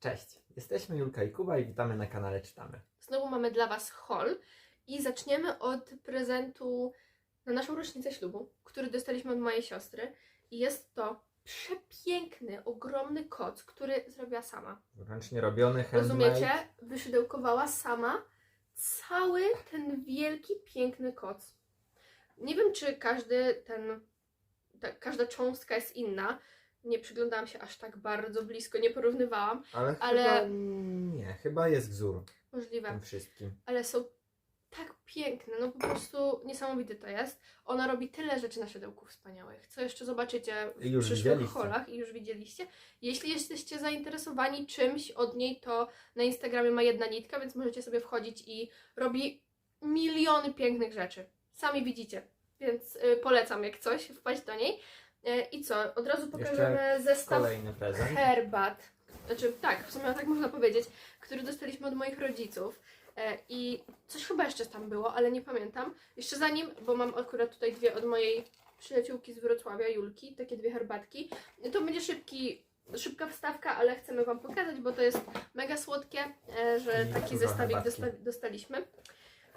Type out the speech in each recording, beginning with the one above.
Cześć, jesteśmy Julka i Kuba i witamy na kanale Czytamy. Znowu mamy dla Was haul i zaczniemy od prezentu na naszą rocznicę ślubu, który dostaliśmy od mojej siostry. I jest to przepiękny, ogromny koc, który zrobiła sama. Ręcznie robiony, handmade. Rozumiecie? Wyszydełkowała sama cały ten wielki, piękny koc. Nie wiem, czy każdy ten, ta, każda cząstka jest inna. Nie przyglądałam się aż tak bardzo blisko, nie porównywałam. Ale, ale- chyba nie, chyba jest wzór Możliwe. tym wszystkim. ale są tak piękne, no po prostu niesamowite to jest. Ona robi tyle rzeczy na szydełku wspaniałych, co jeszcze zobaczycie w już przyszłych widzieliście. holach i już widzieliście. Jeśli jesteście zainteresowani czymś od niej, to na Instagramie ma jedna nitka, więc możecie sobie wchodzić i robi miliony pięknych rzeczy. Sami widzicie, więc y, polecam jak coś, wpaść do niej. Y, I co, od razu pokażemy zestaw Kolejny prezent. herbat, znaczy tak, w sumie tak można powiedzieć, który dostaliśmy od moich rodziców. E, I coś chyba jeszcze tam było, ale nie pamiętam. Jeszcze zanim, bo mam akurat tutaj dwie od mojej przyjaciółki z Wrocławia, Julki, takie dwie herbatki. To będzie szybki, szybka wstawka, ale chcemy Wam pokazać, bo to jest mega słodkie, e, że I taki dużo zestawik herbatki. dosta- dostaliśmy.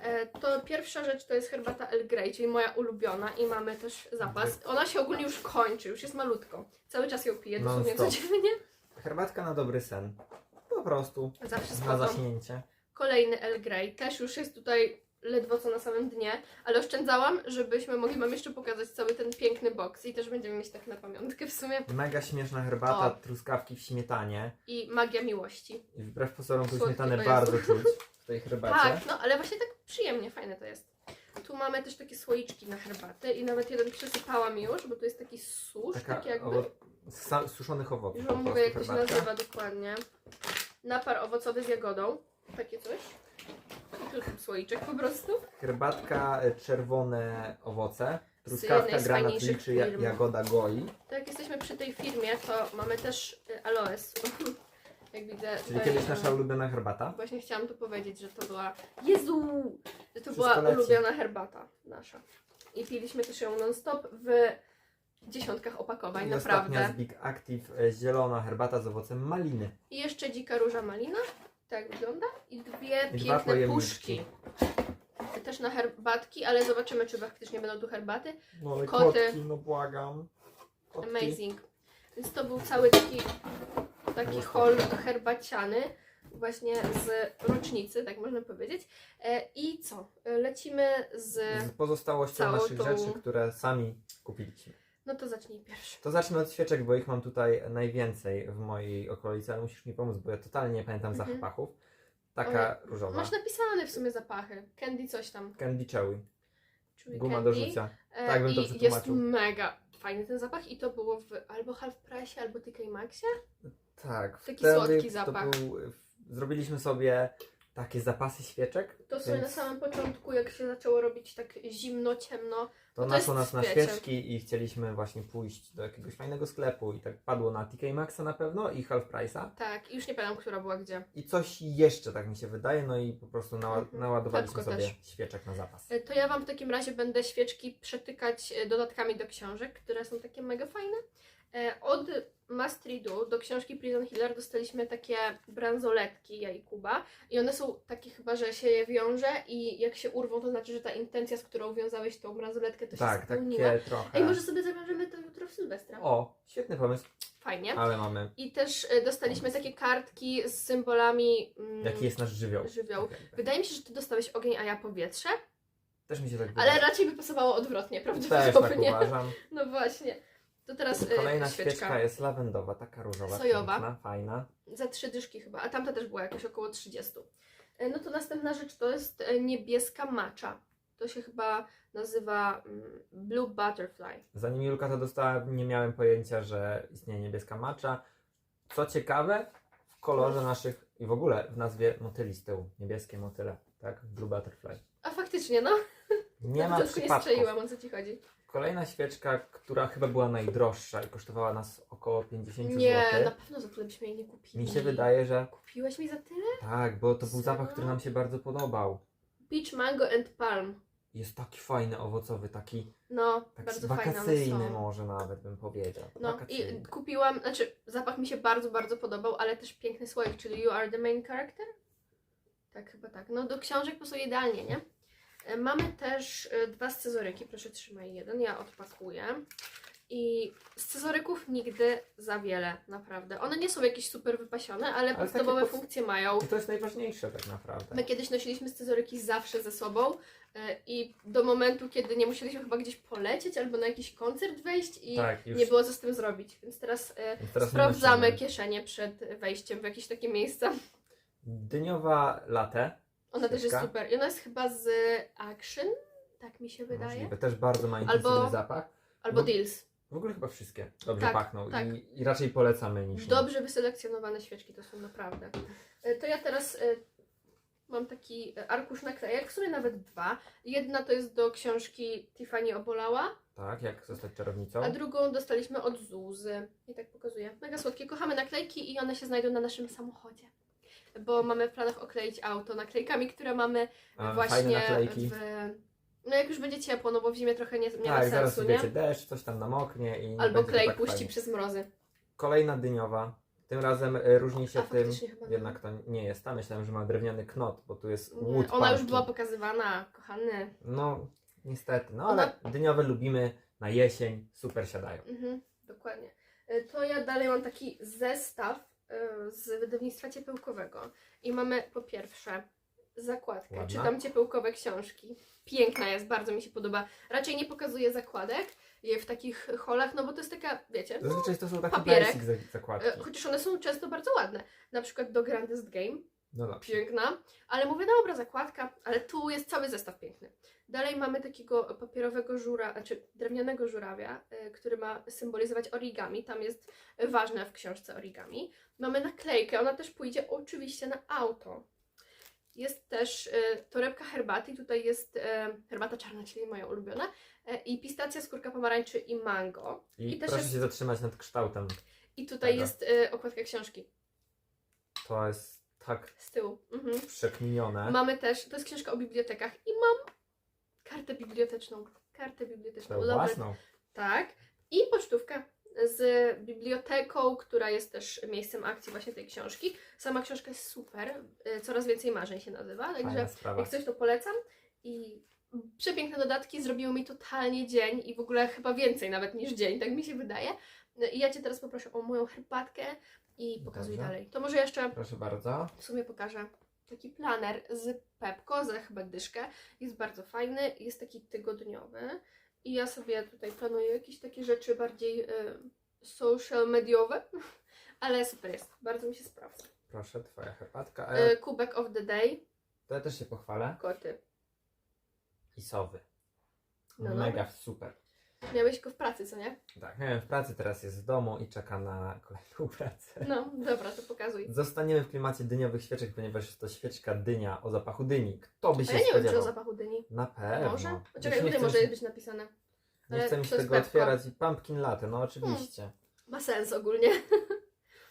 E, To pierwsza rzecz to jest herbata El Grey, czyli moja ulubiona i mamy też zapas. Ona się ogólnie już kończy, już jest malutko. Cały czas ją piję, dosłownie Non-stop. codziennie. Herbatka na dobry sen. Po prostu. Zawsze Na spoko. zaśnięcie. Kolejny El Grey, też już jest tutaj ledwo co na samym dnie, ale oszczędzałam, żebyśmy mogli Wam jeszcze pokazać cały ten piękny box i też będziemy mieć tak na pamiątkę w sumie. Mega śmieszna herbata, O. truskawki w śmietanie. I magia miłości. I wbrew pozorom tą Słodki śmietanę jest. bardzo czuć w tej herbacie. Tak, no ale właśnie tak przyjemnie, fajne to jest. Tu mamy też takie słoiczki na herbatę i nawet jeden przesypałam już, bo tu jest taki susz, Taka taki jakby. owo- sa- suszonych owoców. Już po Wam prostu mówię, jak to się herbatka. nazywa dokładnie. Napar owocowy z jagodą. Takie coś. I tu słoiczek po prostu. Herbatka, e, czerwone owoce. Z jednej Truskawka, z granat fajniejszych liczy, ja- firm. jagoda goi. To jak jesteśmy przy tej firmie, to mamy też y, aloes. Jak widzę. Czyli tutaj, kiedyś nasza ulubiona herbata. Właśnie chciałam tu powiedzieć, że to była. Jezu! Że to Wszystko była leci. ulubiona herbata nasza. I piliśmy też ją non-stop w dziesiątkach opakowań, I ostatnia naprawdę. z Big Active e, zielona herbata z owocem maliny. I jeszcze dzika róża malina. Tak wygląda. I dwie I dwa piękne pojemniczki. puszki. Też na herbatki, ale zobaczymy, czy faktycznie będą tu herbaty. No ale Koty. kotki, no błagam. Kotki. Amazing. Więc to był cały taki, taki hol herbaciany, właśnie z rocznicy, tak można powiedzieć. E, I co? E, Lecimy z. Z pozostałością całą naszych tą- rzeczy, które sami kupiliśmy. No to zacznij pierwszy. To zacznę od świeczek, bo ich mam tutaj najwięcej w mojej okolicy, ale musisz mi pomóc, bo ja totalnie nie pamiętam Mhm. zapachów. Taka różowa. Masz napisane w sumie zapachy. Candy coś tam. Candy Chewy. Chewy Guma candy. do rzucia. E, Tak bym to I jest przetłumaczył. mega fajny ten zapach i to było w albo Half Price, albo TK Maxie. Tak. Taki wtedy słodki to zapach. Był, zrobiliśmy sobie takie zapasy świeczek. To sobie na Więc- samym początku, jak się zaczęło robić tak zimno, ciemno. To to naszło nas na wiecie. świeczki i chcieliśmy właśnie pójść do jakiegoś fajnego sklepu i tak padło na TK Maxa na pewno i Half Price'a. Tak, i już nie pamiętam, która była gdzie. I coś jeszcze tak mi się wydaje, no i po prostu nała- Mhm. naładowaliśmy Pepko sobie też. świeczek na zapas. E, To ja Wam w takim razie będę świeczki przetykać e, dodatkami do książek, które są takie mega fajne. E, Od Mastridu do książki Prison Healer dostaliśmy takie bransoletki, ja i Kuba. I one są takie chyba, że się je wiąże i jak się urwą, to znaczy, że ta intencja, z którą wiązałeś tą bransoletkę, to Tak, się spełniła. takie trochę. Ej, może sobie zawiążemy to jutro w Sylwestra. O, świetny pomysł, Fajnie. ale mamy. I też e, dostaliśmy takie kartki z symbolami mm, Jaki jest nasz żywioł? żywioł. Okej, tak. Wydaje mi się, że Ty dostałeś ogień, a ja powietrze. Też mi się tak Ale wydaje. raczej by pasowało odwrotnie, Też tak prawdopodobnie. uważam. No właśnie. To teraz e, Kolejna świeczka. świeczka jest lawendowa, taka różowa, Sojowa. piękna, fajna. Za trzy dyszki chyba, a tamta też była jakoś około 30. E, No to następna rzecz to jest e, niebieska macza. To się chyba nazywa mm, Blue Butterfly. Zanim Julka to dostała, nie miałem pojęcia, że istnieje niebieska macza. Co ciekawe, w kolorze naszych i w ogóle w nazwie motyli z tyłu. Niebieskie motyle, tak? Blue Butterfly. A faktycznie, no. Nie ma początku nie przypadków. strzeliłam, o co Ci chodzi. Kolejna świeczka, która chyba była najdroższa i kosztowała nas około 50 Nie, zł. na pewno za tyle byśmy jej nie kupili. Mi się wydaje, że Kupiłeś mi za tyle? tak, bo to był Serio? zapach, który nam się bardzo podobał. Peach Mango and Palm. Jest taki fajny, owocowy, taki, No, bardzo fajne one wakacyjny są. może nawet bym powiedział. No Wakacyjny. i kupiłam, znaczy zapach mi się bardzo, bardzo podobał, ale też piękny słoik, czyli You Are the Main Character? Tak, chyba tak. No do książek pasuje idealnie, nie? E, Mamy też e, dwa scyzoryki, proszę trzymaj jeden, ja odpakuję. I scyzoryków nigdy za wiele, naprawdę. One nie są jakieś super wypasione, ale, takie podstawowe pod- funkcje mają. I to jest najważniejsze tak naprawdę. My kiedyś nosiliśmy scyzoryki zawsze ze sobą e, i do momentu, kiedy nie musieliśmy chyba gdzieś polecieć albo na jakiś koncert wejść i tak, już nie było co z tym zrobić. Więc teraz, e, teraz sprawdzamy kieszenie przed wejściem w jakieś takie miejsca. Dyniowa latte. Ona też jest super. I ona jest chyba z Action, tak mi się wydaje. Możliwe. Też bardzo ma intensywny Albo- zapach. Albo No. Deals. W ogóle chyba wszystkie dobrze Tak, pachną tak. I, i raczej polecamy niż nie. Dobrze wyselekcjonowane świeczki to są naprawdę. E, To ja teraz e, mam taki e, arkusz naklejek, w sumie nawet dwa. Jedna to jest do książki Tiffany Obolała, Tak, jak zostać czarownicą. a drugą dostaliśmy od Zuzy. I tak pokazuję. Mega słodkie. Kochamy naklejki i one się znajdą na naszym samochodzie. Bo mamy w planach okleić auto naklejkami, które mamy A, właśnie Fajne naklejki. w... No jak już będzie ciepło, no bo w zimie trochę nie, nie ma tak, zaraz sensu, nie? wiecie, deszcz, coś tam namoknie i nie Albo będzie to klej tak puści fajnie. przez mrozy. Kolejna dyniowa. Tym razem y, różni się A tym, faktycznie chyba nie. jednak to nie jest ta. Myślałem, że ma drewniany knot, bo tu jest Nie, łód Ona już była pokazywana, kochany. No, niestety. No, ale dyniowe lubimy na jesień, super siadają. Mhm, dokładnie. E, To ja dalej mam taki zestaw e, z wydawnictwa ciepełkowego. I mamy po pierwsze zakładkę. Ładna. Czytam ciepełkowe książki. Piękna jest, bardzo mi się podoba. Raczej nie pokazuję zakładek je w takich holach, no bo to jest taka, wiecie, no, Zazwyczaj to są takie papierek. basic za- zakładki. e, chociaż one są często bardzo ładne. Na przykład do Grandest Game. No dobrze. piękna, ale mówię, dobra, zakładka, ale tu jest cały zestaw piękny. Dalej mamy takiego papierowego żura, znaczy drewnianego żurawia, y, który ma symbolizować origami. Tam jest ważne w książce origami. Mamy naklejkę, ona też pójdzie oczywiście na auto. Jest też y, torebka herbaty, i tutaj jest y, herbata czarna, czyli moja ulubiona, y, i pistacja, skórka pomarańczy i mango. I, I proszę jest- się zatrzymać nad kształtem. I tutaj Tego. jest okładka książki To jest tak z tyłu. Mhm. przekminione. Mamy też, to jest książka o bibliotekach i mam kartę biblioteczną. Kartę biblioteczną. Własną. Tak. I pocztówkę z biblioteką, która jest też miejscem akcji właśnie tej książki. Sama książka jest super. y, Coraz więcej marzeń się nazywa, także jak coś to polecam. I przepiękne dodatki zrobiły mi totalnie dzień i w ogóle chyba więcej nawet niż dzień, tak mi się wydaje. I ja Cię teraz poproszę o moją herbatkę i pokazuj Dobrze. dalej. To może jeszcze Proszę bardzo. w sumie pokażę taki planer z Pepko za chyba dyszkę. Jest bardzo fajny, jest taki tygodniowy i ja sobie tutaj planuję jakieś takie rzeczy bardziej y, social mediowe, ale super jest, bardzo mi się sprawdza. Proszę, twoja herbatka. A ja, Y, kubek of the day, to ja też się pochwalę. koty. I sowy. No Mega dobra. super. Miałeś go w pracy, co nie? Tak, miałem w pracy, teraz jest w domu i czeka na kolejną pracę. No, dobra, to pokazuj. Zostaniemy w klimacie dyniowych świeczek, ponieważ jest to świeczka dynia o zapachu dyni. Kto by A się ja nie wiem, czy o zapachu dyni. Na pewno. Może? Już Poczekaj, nie tutaj chcę może się- być napisane. Nie ale chcę mi to się jest tego Pepko. otwierać. I pumpkin latte, no oczywiście. Ma sens ogólnie.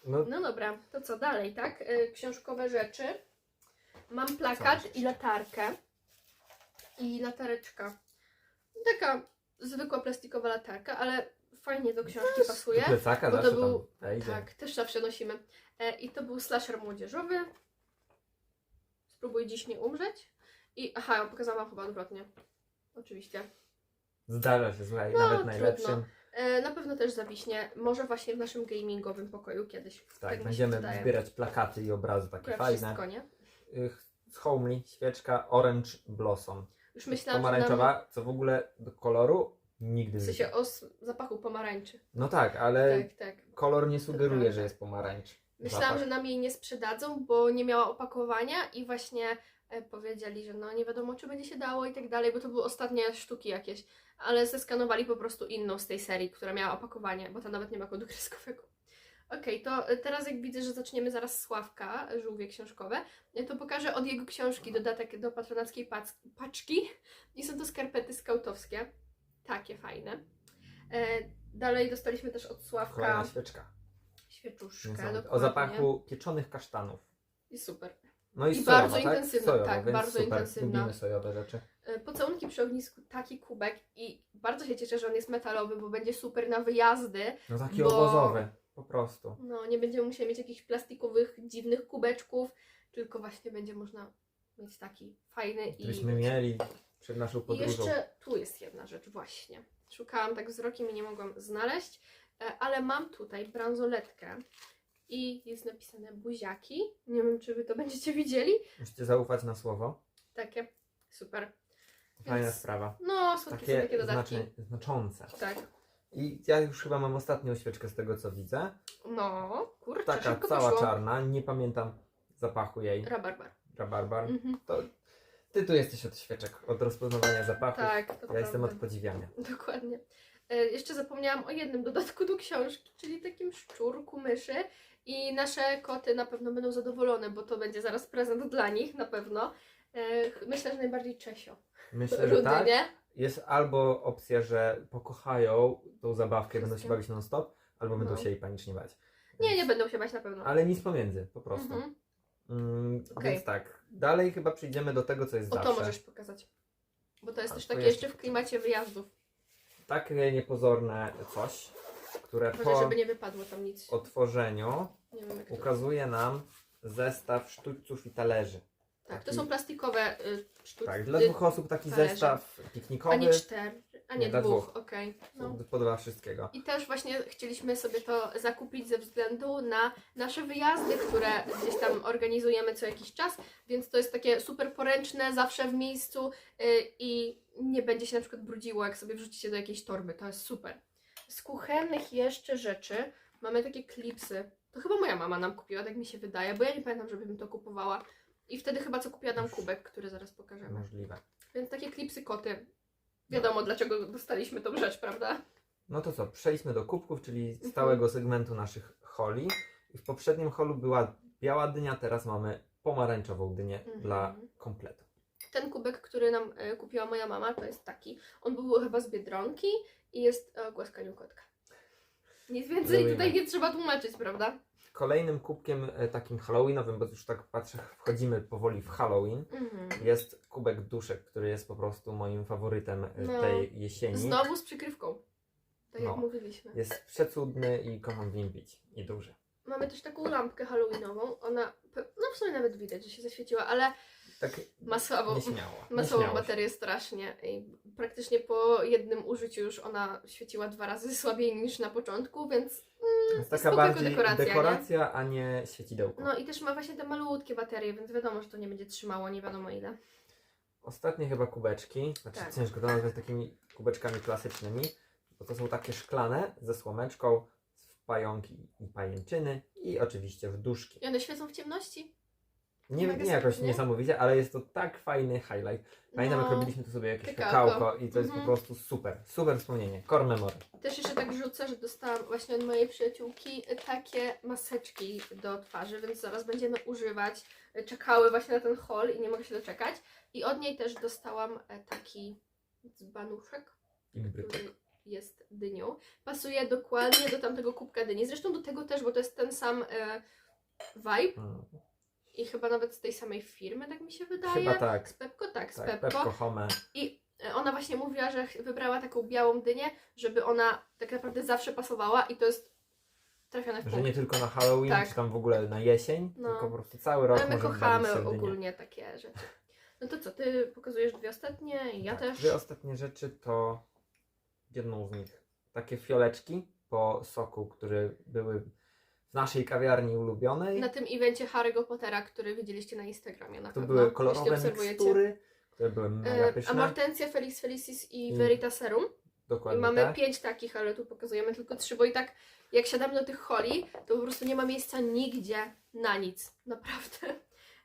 No, No dobra, to co dalej, tak? Y, Książkowe rzeczy. Mam plakat i latarkę. I latareczka. Taka zwykła plastikowa latarka, ale fajnie do książki pasuje. plecaka Bo to zawsze był. tam wejdzie. Tak, też zawsze nosimy. E, I to był slasher młodzieżowy. Spróbuj dziś nie umrzeć. I aha, pokazałam wam chyba odwrotnie. Oczywiście. Zdarza się, słuchaj, No, nawet trudno. najlepszym. E, na pewno też zawiśnie. Może właśnie w naszym gamingowym pokoju kiedyś. Tak, mi się będziemy wydaje. zbierać plakaty i obrazy takie Akurat fajne. wszystko, nie? Y, Z Homely świeczka Orange Blossom. Już myślałam, że nam Pomarańczowa, co w ogóle do koloru nigdy W nie sensie o s- zapachu pomarańczy. No tak, ale Tak, tak. kolor nie sugeruje, że jest pomarańcz. Myślałam, Zapach. że nam jej nie sprzedadzą, bo nie miała opakowania i właśnie e, powiedzieli, że no nie wiadomo, czy będzie się dało i tak dalej, bo to były ostatnie sztuki jakieś, ale zeskanowali po prostu inną z tej serii, która miała opakowanie, bo ta nawet nie ma kodu kreskowego. Okej, to e, teraz jak widzę, że zaczniemy zaraz Sławka, żółwie książkowe, e, to pokażę od jego książki dodatek do patronackiej pac- paczki i są to skarpety skautowskie, takie fajne. E, Dalej dostaliśmy też od Sławka Kolejna świeczka. dokładnie. O zapachu pieczonych kasztanów. I super. No i, I sojowa, bardzo tak? intensywna, Sojowa, tak, bardzo super. intensywna. Lubimy sojowe rzeczy. Pocałunki przy ognisku, taki kubek i bardzo się cieszę, że on jest metalowy, bo będzie super na wyjazdy. No taki Bo- obozowy, po prostu. No, nie będziemy musieli mieć jakichś plastikowych, dziwnych kubeczków, tylko właśnie będzie można mieć taki fajny i... Gdybyśmy mieli przed naszą I podróżą. jeszcze tu jest jedna rzecz, właśnie. Szukałam tak wzrokiem i nie mogłam znaleźć, e, ale mam tutaj bransoletkę i jest napisane buziaki. Nie wiem, czy wy to będziecie widzieli. Musicie zaufać na słowo. Takie, super. Fajna Więc- sprawa. No, słodkie są Takie takie dodatki. znaczy, znaczące. Tak. I ja już chyba mam ostatnią świeczkę z tego co widzę. No, kurczę, Taka szybko cała poszło. czarna, nie pamiętam zapachu jej. Rabarbar. Rabarbar. Mhm. Ty tu jesteś od świeczek, od rozpoznawania zapachu. Tak, to ja jestem od prawda. podziwiania. Dokładnie. E, jeszcze zapomniałam o jednym dodatku do książki, czyli takim szczurku myszy. I nasze koty na pewno będą zadowolone, bo to będzie zaraz prezent dla nich, na pewno. E, ch- myślę, że najbardziej Czesio. Myślę, że Rudy, tak. nie? Jest albo opcja, że pokochają tą zabawkę, będą się bawić non stop, albo będą No. się jej panicznie bać. Nie, nie będą się bać na pewno. Ale nic pomiędzy, po prostu. Mhm. Mm, Okej. Więc tak, dalej chyba przejdziemy do tego, co jest O to zawsze. możesz pokazać. Bo to jest A, też to takie jeszcze jeszcze w klimacie wyjazdów. Takie niepozorne coś, które Uważaj, po żeby nie wypadło tam nic. otworzeniu Nie wiem jak to... ukazuje nam zestaw sztućców i talerzy. Tak, to taki- są plastikowe y, sztuczki. Tak, dla dwóch osób taki talerze. zestaw A piknikowy, nie cztery, a nie, Nie, dla dwóch, dwóch. okej. No. podoba wszystkiego. I też właśnie chcieliśmy sobie to zakupić ze względu na nasze wyjazdy, które gdzieś tam organizujemy co jakiś czas, więc to jest takie super poręczne, zawsze w miejscu y, i nie będzie się na przykład brudziło, jak sobie wrzucicie do jakiejś torby, to jest super. Z kuchennych jeszcze rzeczy mamy takie klipsy. To chyba moja mama nam kupiła, tak mi się wydaje, bo ja nie pamiętam, żebym to kupowała. I wtedy chyba co kupiła nam kubek, który zaraz pokażemy. Możliwe. Więc takie klipsy koty. Wiadomo, dlaczego dostaliśmy tą rzecz, prawda? No to co, przejdźmy do kubków, czyli Mhm. stałego segmentu naszych holi. I w poprzednim holu była biała dynia, teraz mamy pomarańczową dynię Mhm. dla kompletu. Ten kubek, który nam e, kupiła moja mama, to jest taki. On był chyba z Biedronki i jest o głaskaniu kotka. Nic więcej Lubimy. tutaj nie trzeba tłumaczyć, prawda? Kolejnym kubkiem e, takim halloweenowym, bo już tak patrzę, wchodzimy powoli w Halloween, Mhm. jest kubek duszek, który jest po prostu moim faworytem e, No. tej jesieni. Znowu z przykrywką. Tak jak No. mówiliśmy. Jest przecudny i kocham w nim pić. I duży. Mamy też taką lampkę halloweenową. Ona, pe- no w sumie nawet widać, że się zaświeciła, ale Tak ma słabą, nieśmiało. ma słabą nieśmiało się. baterię strasznie. I praktycznie po jednym użyciu już ona świeciła dwa razy słabiej niż na początku, więc Jest taka bardziej dekoracja, dekoracja, nie? a nie świecidełko. No i też ma właśnie te malutkie baterie, więc wiadomo, że to nie będzie trzymało nie wiadomo ile. Ostatnie chyba kubeczki, znaczy Tak. ciężko to nazwać takimi kubeczkami klasycznymi, bo to są takie szklane ze słomeczką, w pająki i pajęczyny i oczywiście w duszki. I one świecą w ciemności? Nie, Mega nie jakoś super, nie? niesamowicie, ale jest to tak fajny highlight. Pamiętam jak No. robiliśmy tu sobie jakieś kakałko. kakałko i to jest Mhm. po prostu super, super wspomnienie, core memory. Też jeszcze tak rzucę, że dostałam właśnie od mojej przyjaciółki takie maseczki do twarzy, więc zaraz będziemy używać. Czekały właśnie na ten haul i nie mogę się doczekać. I od niej też dostałam e, taki dzbanuszek, Imbryczek. który jest dynią. Pasuje dokładnie do tamtego kubka dyni. Zresztą do tego też, bo to jest ten sam e, vibe Mm. I chyba nawet z tej samej firmy, tak mi się wydaje. Chyba tak, Z Pepko? Tak, z tak, Pepko. Pepko Home. I e, ona właśnie mówiła, że wybrała taką białą dynię, żeby ona tak naprawdę zawsze pasowała i to jest trafione w Że punkt. nie tylko na Halloween, Tak. czy tam w ogóle na jesień, No. tylko po prostu cały rok Ale my kochamy ogólnie takie rzeczy. No to co, ty pokazujesz dwie ostatnie i ja tak, też. Dwie ostatnie rzeczy to jedną z nich. Takie fioleczki po soku, które były w naszej kawiarni ulubionej. Na tym evencie Harry'ego Pottera, który widzieliście na Instagramie na To pewno, były kolorowe mikstury, które były mega E, pyszne. Amortensia, Felix Felicis i I- Veritaserum. I Dokładnie mamy tak. pięć takich, ale tu pokazujemy tylko trzy, bo i tak jak siadamy do tych holi, to po prostu nie ma miejsca nigdzie na nic. Naprawdę.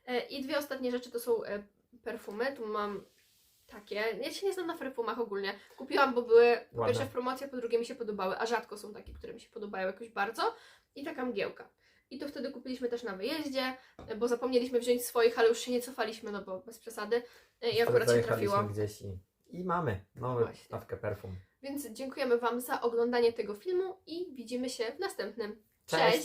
E, I dwie ostatnie rzeczy to są e, perfumy. Tu mam takie. Ja się nie znam na perfumach ogólnie. Kupiłam, bo były po pierwsze w promocji, a po drugie mi się podobały, a rzadko są takie, które mi się podobają jakoś bardzo. I taka mgiełka. I to wtedy kupiliśmy też na wyjeździe, bo zapomnieliśmy wziąć swoich, ale już się nie cofaliśmy, no bo bez przesady. E, I akurat się trafiło. gdzieś i, i mamy nową Właśnie. stawkę perfum. Więc dziękujemy Wam za oglądanie tego filmu i widzimy się w następnym. Cześć. Cześć!